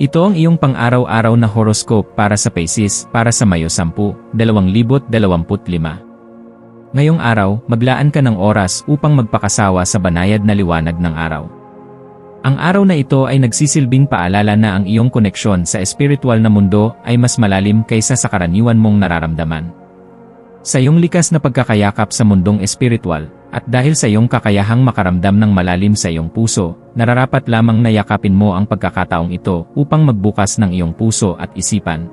Ito ang iyong pang-araw-araw na horoscope para sa Pisces para sa Mayo 10, 2025. Ngayong araw, maglaan ka ng oras upang magpakasawa sa banayad na liwanag ng araw. Ang araw na ito ay nagsisilbing paalala na ang iyong koneksyon sa espiritual na mundo ay mas malalim kaysa sa karaniwan mong nararamdaman. Sa iyong likas na pagkakayakap sa mundong espiritual, at dahil sa iyong kakayahang makaramdam ng malalim sa iyong puso, nararapat lamang na yakapin mo ang pagkakataong ito upang magbukas ng iyong puso at isipan.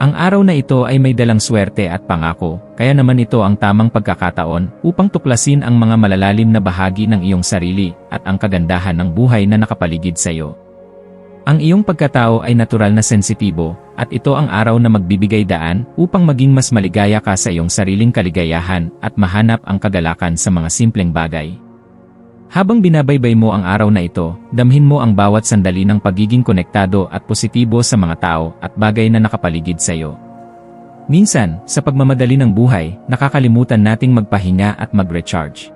Ang araw na ito ay may dalang swerte at pangako, kaya naman ito ang tamang pagkakataon upang tuklasin ang mga malalalim na bahagi ng iyong sarili at ang kagandahan ng buhay na nakapaligid sa iyo. Ang iyong pagkatao ay natural na sensitibo, at ito ang araw na magbibigay daan upang maging mas maligaya ka sa iyong sariling kaligayahan at mahanap ang kagalakan sa mga simpleng bagay. Habang binabaybay mo ang araw na ito, damhin mo ang bawat sandali ng pagiging konektado at positibo sa mga tao at bagay na nakapaligid sa iyo. Minsan, sa pagmamadali ng buhay, nakakalimutan nating magpahinga at mag-recharge.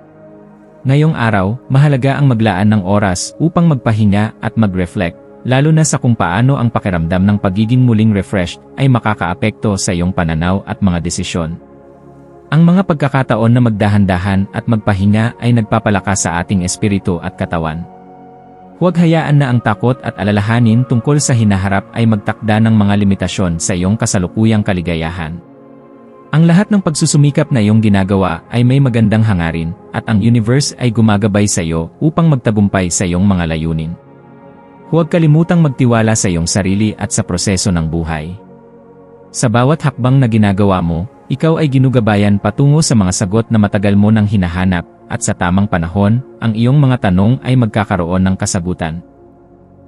Ngayong araw, mahalaga ang maglaan ng oras upang magpahinga at mag-reflect lalo na sa kung paano ang pakiramdam ng pagiging muling refreshed ay makakaapekto sa iyong pananaw at mga desisyon. Ang mga pagkakataon na magdahan-dahan at magpahinga ay nagpapalakas sa ating espiritu at katawan. Huwag hayaan na ang takot at alalahanin tungkol sa hinaharap ay magtakda ng mga limitasyon sa iyong kasalukuyang kaligayahan. Ang lahat ng pagsusumikap na iyong ginagawa ay may magandang hangarin, at ang universe ay gumagabay sa iyo upang magtagumpay sa iyong mga layunin. Huwag kalimutang magtiwala sa iyong sarili at sa proseso ng buhay. Sa bawat hakbang na ginagawa mo, ikaw ay ginugabayan patungo sa mga sagot na matagal mo nang hinahanap, at sa tamang panahon, ang iyong mga tanong ay magkakaroon ng kasagutan.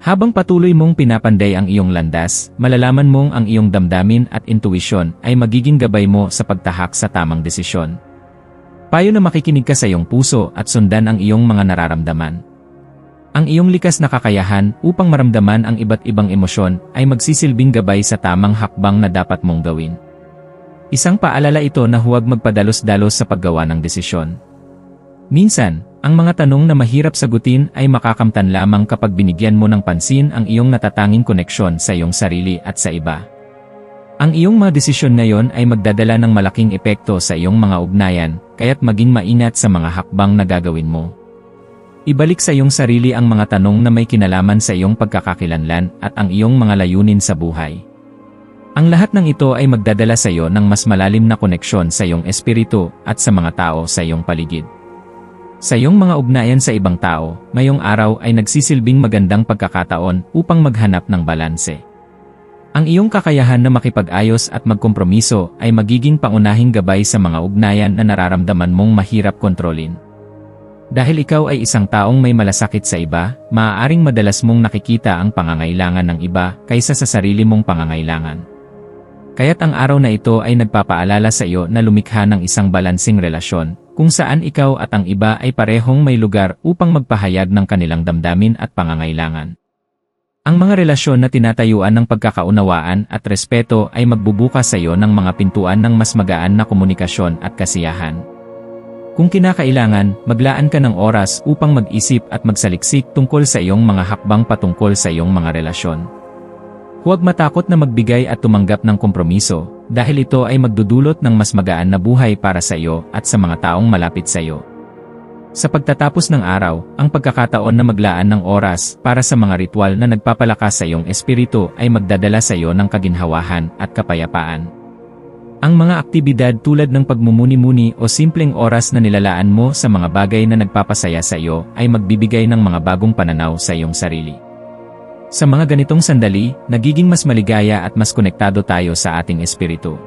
Habang patuloy mong pinapanday ang iyong landas, malalaman mong ang iyong damdamin at intuisyon ay magiging gabay mo sa pagtahak sa tamang desisyon. Payo na makikinig ka sa iyong puso at sundan ang iyong mga nararamdaman. Ang iyong likas na kakayahan upang maramdaman ang iba't ibang emosyon ay magsisilbing gabay sa tamang hakbang na dapat mong gawin. Isang paalala ito na huwag magpadalos-dalos sa paggawa ng desisyon. Minsan, ang mga tanong na mahirap sagutin ay makakamtan lamang kapag binigyan mo ng pansin ang iyong natatanging koneksyon sa iyong sarili at sa iba. Ang iyong mga desisyon ngayon ay magdadala ng malaking epekto sa iyong mga ugnayan, kaya't maging maingat sa mga hakbang na gagawin mo. Ibalik sa iyong sarili ang mga tanong na may kinalaman sa iyong pagkakakilanlan at ang iyong mga layunin sa buhay. Ang lahat ng ito ay magdadala sa iyo ng mas malalim na koneksyon sa iyong espiritu at sa mga tao sa iyong paligid. Sa iyong mga ugnayan sa ibang tao, ngayong araw ay nagsisilbing magandang pagkakataon upang maghanap ng balanse. Ang iyong kakayahan na makipag-ayos at magkompromiso ay magiging pangunahing gabay sa mga ugnayan na nararamdaman mong mahirap kontrolin. Dahil ikaw ay isang taong may malasakit sa iba, maaaring madalas mong nakikita ang pangangailangan ng iba kaysa sa sarili mong pangangailangan. Kaya't ang araw na ito ay nagpapaalala sa iyo na lumikha ng isang balansing relasyon, kung saan ikaw at ang iba ay parehong may lugar upang magpahayag ng kanilang damdamin at pangangailangan. Ang mga relasyon na tinatayuan ng pagkakaunawaan at respeto ay magbubukas sa iyo ng mga pintuan ng mas magaan na komunikasyon at kasiyahan. Kung kinakailangan, maglaan ka ng oras upang mag-isip at magsaliksik tungkol sa iyong mga hakbang patungkol sa iyong mga relasyon. Huwag matakot na magbigay at tumanggap ng kompromiso, dahil ito ay magdudulot ng mas magaan na buhay para sa iyo at sa mga taong malapit sa iyo. Sa pagtatapos ng araw, ang pagkakataon na maglaan ng oras para sa mga ritual na nagpapalakas sa iyong espiritu ay magdadala sa iyo ng kaginhawahan at kapayapaan. Ang mga aktibidad tulad ng pagmumuni-muni o simpleng oras na nilalaan mo sa mga bagay na nagpapasaya sa iyo ay magbibigay ng mga bagong pananaw sa iyong sarili. Sa mga ganitong sandali, nagiging mas maligaya at mas konektado tayo sa ating espiritu.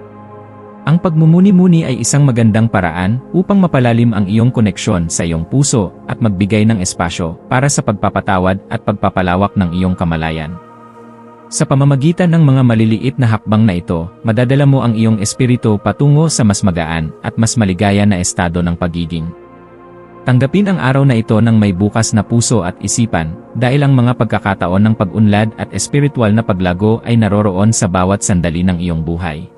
Ang pagmumuni-muni ay isang magandang paraan upang mapalalim ang iyong koneksyon sa iyong puso at magbigay ng espasyo para sa pagpapatawad at pagpapalawak ng iyong kamalayan. Sa pamamagitan ng mga maliliit na hakbang na ito, madadala mo ang iyong espiritu patungo sa mas magaan at mas maligaya na estado ng pagiging. Tanggapin ang araw na ito ng may bukas na puso at isipan, dahil ang mga pagkakataon ng pag-unlad at espiritual na paglago ay naroroon sa bawat sandali ng iyong buhay.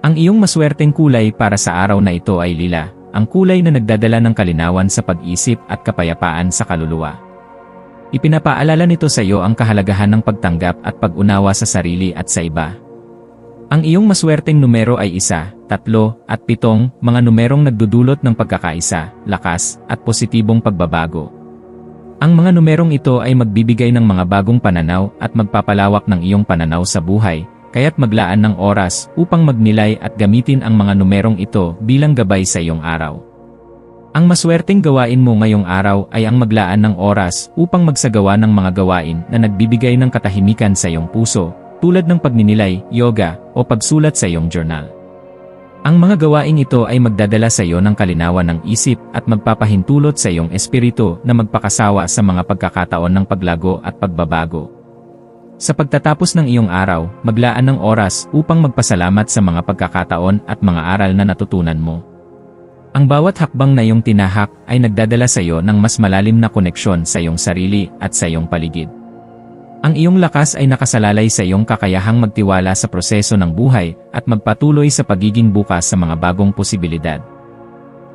Ang iyong maswerteng kulay para sa araw na ito ay lila, ang kulay na nagdadala ng kalinawan sa pag-isip at kapayapaan sa kaluluwa. Ipinapaalala nito sa iyo ang kahalagahan ng pagtanggap at pag-unawa sa sarili at sa iba. Ang iyong maswerteng numero ay isa, tatlo, at pitong, mga numerong nagdudulot ng pagkakaisa, lakas, at positibong pagbabago. Ang mga numerong ito ay magbibigay ng mga bagong pananaw at magpapalawak ng iyong pananaw sa buhay, kaya't maglaan ng oras upang magnilay at gamitin ang mga numerong ito bilang gabay sa iyong araw. Ang maswerteng gawain mo ngayong araw ay ang maglaan ng oras upang magsagawa ng mga gawain na nagbibigay ng katahimikan sa iyong puso, tulad ng pagninilay, yoga, o pagsulat sa iyong journal. Ang mga gawaing ito ay magdadala sa iyo ng kalinawan ng isip at magpapahintulot sa iyong espiritu na magpakasawa sa mga pagkakataon ng paglago at pagbabago. Sa pagtatapos ng iyong araw, maglaan ng oras upang magpasalamat sa mga pagkakataon at mga aral na natutunan mo. Ang bawat hakbang na iyong tinahak ay nagdadala sa iyo ng mas malalim na koneksyon sa iyong sarili at sa iyong paligid. Ang iyong lakas ay nakasalalay sa iyong kakayahang magtiwala sa proseso ng buhay at magpatuloy sa pagiging bukas sa mga bagong posibilidad.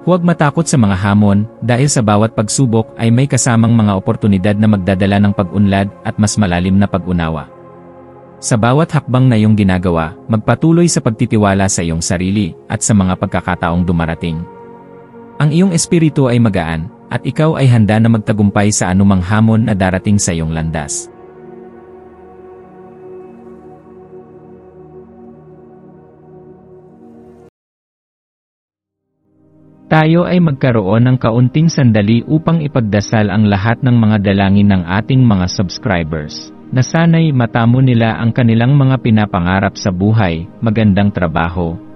Huwag matakot sa mga hamon dahil sa bawat pagsubok ay may kasamang mga oportunidad na magdadala ng pag-unlad at mas malalim na pag-unawa. Sa bawat hakbang na iyong ginagawa, magpatuloy sa pagtitiwala sa iyong sarili at sa mga pagkakataong dumarating. Ang iyong espiritu ay magaan, at ikaw ay handa na magtagumpay sa anumang hamon na darating sa iyong landas. Tayo ay magkaroon ng kaunting sandali upang ipagdasal ang lahat ng mga dalangin ng ating mga subscribers, na sana'y matamo nila ang kanilang mga pinapangarap sa buhay, magandang trabaho,